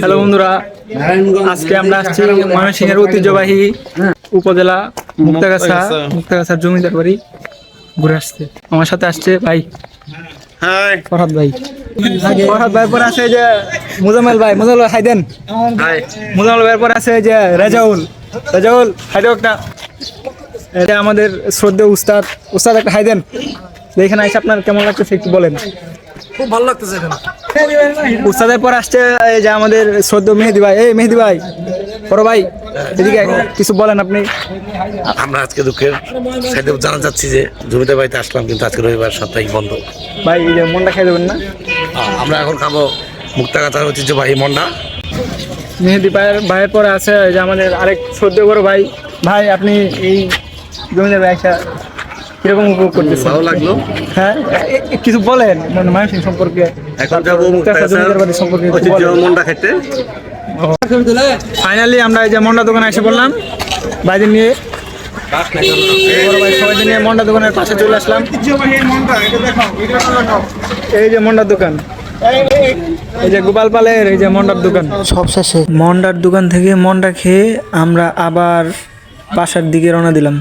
Hello বন্ধুরা। আজকে আমরা আসছি ময়মনসিংহের ঐতিহ্যবাহী উপজেলা মুক্তাগাছা মুক্তাগাছার জমিদার বাড়ি ঘুরে আসছে। আমার সাথে আসছে ভাই। ফরহাদ ভাই। ফরহাদ ভাই পরে আছে যে মুজাম্মেল ভাই। মুজাম্মেল ভাই দেন। হাই মুজাম্মেল পরে আছে যে রেজাউল। রেজাউল হাই একটা। এটা আমাদের শ্রদ্ধেয় উস্তাদ। উস্তাদ একটা হাই দেন। এখানে এসে আপনার কেমন লাগতেছে একটু বলেন। খুব ভালো লাগতেছে এখানে। উস্তাদের পর আসছে এই যে আমাদের শ্রদ্ধেয় মেহেদি ভাই। এই মেহেদি ভাই বড় ভাই এদিকে কিছু বলেন আপনি। আমরা আজকে দুঃখের সাথে জানা যাচ্ছি যে জমিতে বাড়িতে আসলাম কিন্তু আজকে রবিবার সাপ্তাহিক বন্ধ ভাই এই যে মনটা খেয়ে দেবেন না? আমরা এখন খাব মুক্তাগাছার ঐতিহ্যবাহী মন্ডা। মেহেদি ভাইয়ের ভাইয়ের পরে আছে এই যে আমাদের আরেক শ্রদ্ধেয় বড় ভাই। ভাই আপনি এই জমিদার ভাই একটা কীরকম উপভোগ করতেছেন? ভালো লাগল। হ্যাঁ? কিছু বলেন মানে মানসিক সম্পর্কে। এখন যাব বাড়ি সম্পর্কে ঐতিহ্য। মন্ডা খেতে। ফাইনালি আমরা এই যে মন্ডা দোকানে এসে বললাম ভাইদের নিয়ে বড় ভাই সবাইকে নিয়ে মন্ডা দোকানের পাশে চলে আসলাম। এই যে মন্ডার দোকান। এই যে গোপাল পালের এই যে মন্ডার দোকান। সব শেষে। মন্ডার দোকান থেকে মন্ডা খেয়ে আমরা আবার বাসার দিকে রওনা দিলাম।